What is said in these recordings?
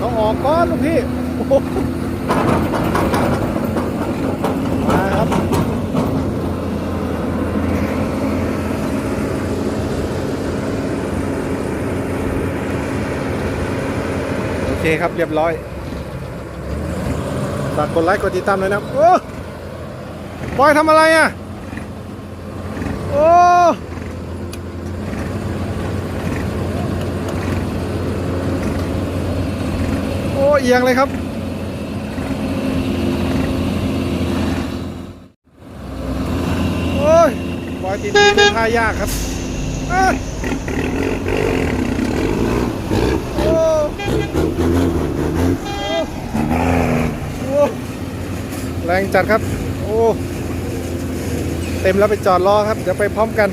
ต้องออกก้อนลูกพี่มาครับ โอเคครับเรียบร้อยฝากกดไลค์กดติดตามเลยนะโอ้บอยทำอะไรอะ เอียงเลยครับ โอ้ยบอยติดเป็นท่ายากครับโอ้โอ้แรงจัดครับ โอ้ เต็มแล้วไปจอดรอครับ เดี๋ยวไปพร้อมกัน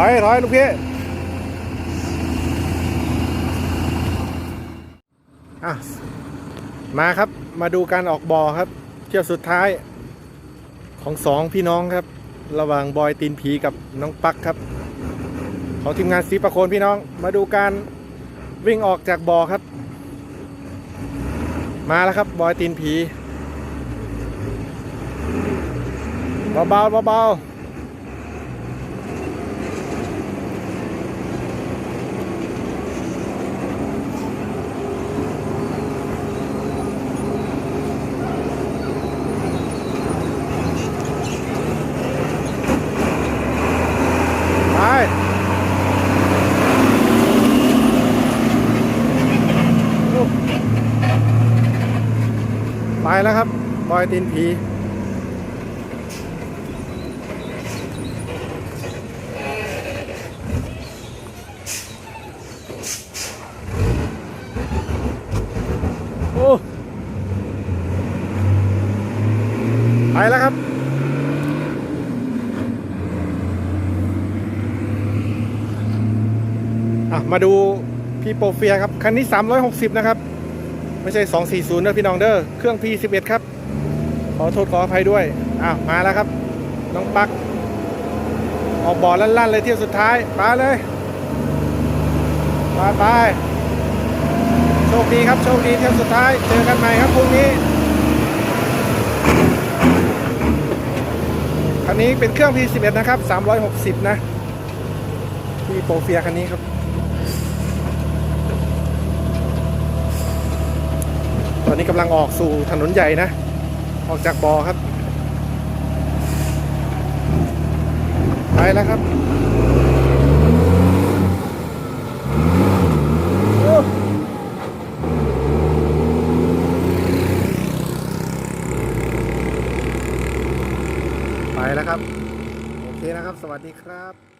อยถอยลูกพี่อะมาครับมาดูการออกบอครับ เที่ยวสุดท้ายของสองพี่น้องครับ ระหว่างบอยตีนผีกับน้องปักครับ ของทีมงานสีประโคนพี่น้อง มาดูการวิ่งออกจากบ่อครับ มาแล้วครับบอยตีนผีเบาๆเบาๆ ไปแล้วครับบอยตีนผีโอ้ไปแล้วครับอะมาดูพี่โปรเฟียครับ คันนี้ 360 นะครับ ไม่ใช่ 240นะพี่น้องเด้อเครื่อง P11 ครับ ขอโทษขออภัยด้วยอะมาแล้วครับ น้องปัก ออกบ่อลั่นๆเลยเที่ยวสุดท้ายไปเลยไปไปโชคดีครับโชคดีเที่ยวสุดท้ายเจอกันใหม่ครับพรุ่งนี้คันนี้เป็นเครื่อง P11 นะครับ 360 นะ ที่โปรเฟียคันนี้ครับ ตอนนี้กำลังออกสู่ถนนใหญ่นะ ออกจากบอ่อครับ ไปแล้วครับไปแล้วครับ โอเคนะครับ สวัสดีครับ